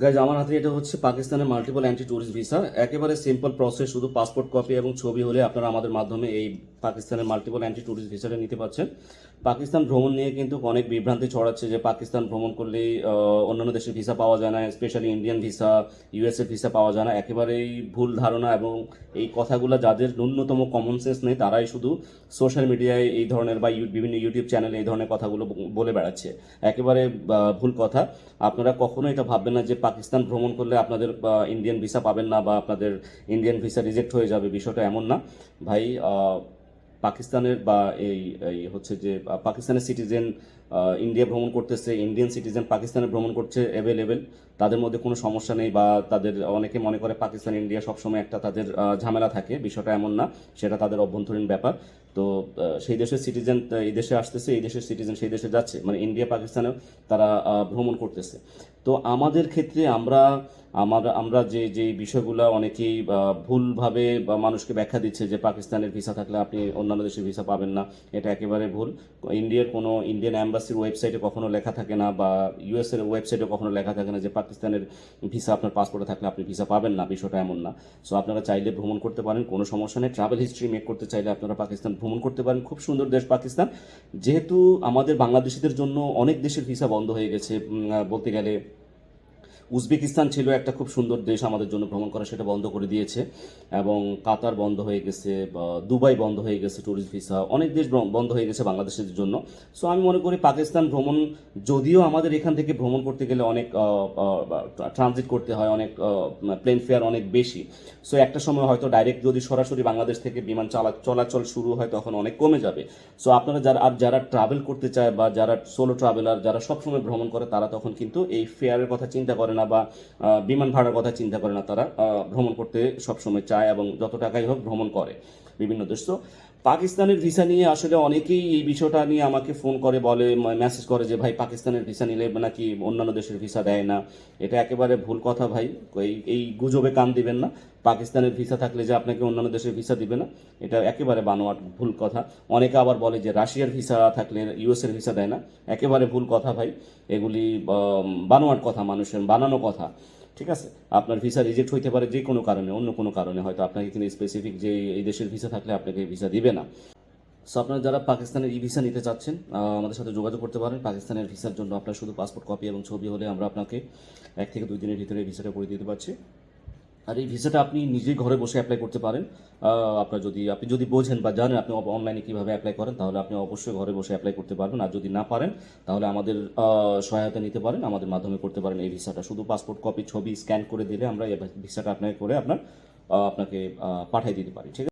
Guys আমার হাতে এটা হচ্ছে পাকিস্তানের মাল্টিপল অ্যান্টি ট্যুরিস্ট ভিসা একেবারে সিম্পল প্রসেস শুধু পাসপোর্ট কপি এবং ছবি হলে আপনারা আমাদের মাধ্যমে এই পাকিস্তানের মাল্টিপল অ্যান্টি ট্যুরিস্ট ভিসাটা নিতে পারছেন পাকিস্তান ভ্রমণ নিয়ে কিন্তু অনেক বিভ্রান্তি ছড়াচ্ছে যে পাকিস্তান ভ্রমণ করলেই অন্যান্য দেশের ভিসা পাওয়া যায় না specially Indian visa USA visa পাওয়া যায় না। একেবারেই ভুল ধারণা এবং এই কথাগুলো যাদের ন্যূনতম কমন সেন্স নেই, তারাই শুধু সোশ্যাল মিডিয়ায় এই ধরনের বা বিভিন্ন ইউটিউব চ্যানেলে এই ধরনের কথাগুলো বলে বেড়াচ্ছে। একেবারে ভুল কথা। আপনারা কখনো এটা ভাববেন না যে পাকিস্তান ভ্রমণ করলে আপনাদের ইন্ডিয়ান ভিসা পাবেন না বা আপনাদের ইন্ডিয়ান ভিসা রিজেক্ট হয়ে যাবে, বিষয়টা এমন না। ভাই পাকিস্তানের বা এই এই হচ্ছে যে পাকিস্তানের সিটিজেন ইন্ডিয়া ভ্রমণ করতেছে ইন্ডিয়ান সিটিজেন পাকিস্তানে ভ্রমণ করছে অ্যাভেলেবেল তাদের মধ্যে কোনো সমস্যা নেই বা তাদের, অনেকে মনে করে পাকিস্তান ইন্ডিয়া সবসময় একটা তাদের ঝামেলা থাকে, বিষয়টা এমন না, সেটা তাদের অভ্যন্তরীণ ব্যাপার। তো সেই দেশের সিটিজেন এই দেশে আসতেছে, এই দেশের সিটিজেন সেই দেশে যাচ্ছে। মানে ইন্ডিয়া পাকিস্তানে তারা ভ্রমণ করতেছে। তো আমাদের ক্ষেত্রে আমরা, আমার, আমরা যে যে বিষয়গুলো অনেকেই ভুলভাবে বা মানুষকে ব্যাখ্যা দিচ্ছে যে পাকিস্তানের ভিসা থাকলে আপনি অন্যান্য দেশের ভিসা পাবেন না, এটা একেবারে ভুল। ইন্ডিয়ার কোনো ইন্ডিয়ান অ্যাম্বাসির ওয়েবসাইটে কখনো লেখা থাকে না বা ইউএস এর ওয়েবসাইটে কখনো লেখা থাকে না যে পাকিস্তানের ভিসা আপনার পাসপোর্টে থাকলে আপনি ভিসা পাবেন না, বিষয়টা এমন না। সো আপনারা চাইলে ভ্রমণ করতে পারেন, কোনো সমস্যা নেই। ট্রাভেল হিস্ট্রি মেক করতে চাইলে আপনারা পাকিস্তান ভ্রমণ করতে পারেন। খুব সুন্দর দেশ পাকিস্তান। যেহেতু আমাদের বাংলাদেশিদের জন্য অনেক দেশের ভিসা বন্ধ হয়ে গেছে বলতে গেলে উজবেকিস্তান ছিল একটা খুব সুন্দর দেশ আমাদের জন্য ভ্রমণ করা, সেটা বন্ধ করে দিয়েছে। এবং কাতার বন্ধ হয়ে গেছে, বা দুবাই বন্ধ হয়ে গেছে ট্যুরিস্ট ভিসা অনেক দেশ বন্ধ হয়ে গেছে বাংলাদেশের জন্য। সো আমি মনে করি পাকিস্তান ভ্রমণ, যদিও আমাদের এখান থেকে ভ্রমণ করতে গেলে অনেক ট্রানজিট করতে হয়, অনেক প্লেন ফেয়ার অনেক বেশি। সো একটা সময় হয়তো ডাইরেক্ট যদি সরাসরি বাংলাদেশ থেকে বিমান চালা, চলাচল শুরু হয়, তখন অনেক কমে যাবে। সো আপনারা যারা, আর যারা ট্রাভেল করতে চায় বা যারা সোলো ট্রাভেলার যারা সবসময় ভ্রমণ করে, তারা তখন কিন্তু এই ফেয়ারের কথা চিন্তা না বা বিমান ভাড়ার কথা চিন্তা করে না তারা ভ্রমণ করতে সবসময় চায় এবং যত টাকাই হোক ভ্রমণ করে বিভিন্ন দেশ। তো পাকিস্তানের ভিসা নিয়ে আসলে অনেকেই এই বিষয়টা নিয়ে আমাকে ফোন করে, বলে মেসেজ করে যে, ভাই, পাকিস্তানের ভিসা নিলে নাকি অন্যান্য দেশের ভিসা দেয় না? এটা একেবারে ভুল কথা, ভাই। এই এই গুজবে কান দিবেন না। পাকিস্তানের ভিসা থাকলে যে আপনাকে অন্যান্য দেশের ভিসা দিবে না, এটা একেবারে বানোয়াট, ভুল কথা। অনেকে আবার বলে যে, রাশিয়ার ভিসা থাকলে ইউএস এর ভিসা দেয় না? একেবারে ভুল কথা, ভাই। এগুলি বানোয়াট কথা, মানুষের বানানো কথা। ঠিক আছে? আপনার ভিসা রিজেক্ট হইতে পারে যে কোনো কারণে, অন্য কোনো কারণে। হয়তো আপনাকে কিন্তু স্পেসিফিক যে এই দেশের ভিসা থাকলে আপনাকে ভিসা দিবে না। সো আপনারা যারা পাকিস্তানের ই ভিসা নিতে চাচ্ছেন আমাদের সাথে যোগাযোগ করতে পারেন। পাকিস্তানের ভিসার জন্য আপনার শুধু পাসপোর্ট কপি এবং ছবি হলে আমরা আপনাকে এক থেকে দুই দিনের ভিতরে ভিসাটা করে দিতে পারছি। আর এই ভিসাটা আপনি নিজেই ঘরে বসে অ্যাপ্লাই করতে পারেন। আপনার যদি, আপনি যদি বোঝেন বা জানেন আপনি অনলাইনে কীভাবে অ্যাপ্লাই করেন, তাহলে আপনি অবশ্যই ঘরে বসে অ্যাপ্লাই করতে পারবেন। আর যদি না পারেন, তাহলে আমাদের সহায়তা নিতে পারেন। আমাদের মাধ্যমে করতে পারেন এই ভিসাটা। শুধু পাসপোর্ট কপি ছবি স্ক্যান করে দিলে আমরা এই ভিসাটা আপনাকে করে আপনার আপনাকে পাঠিয়ে দিতে পারি। ঠিক আছে?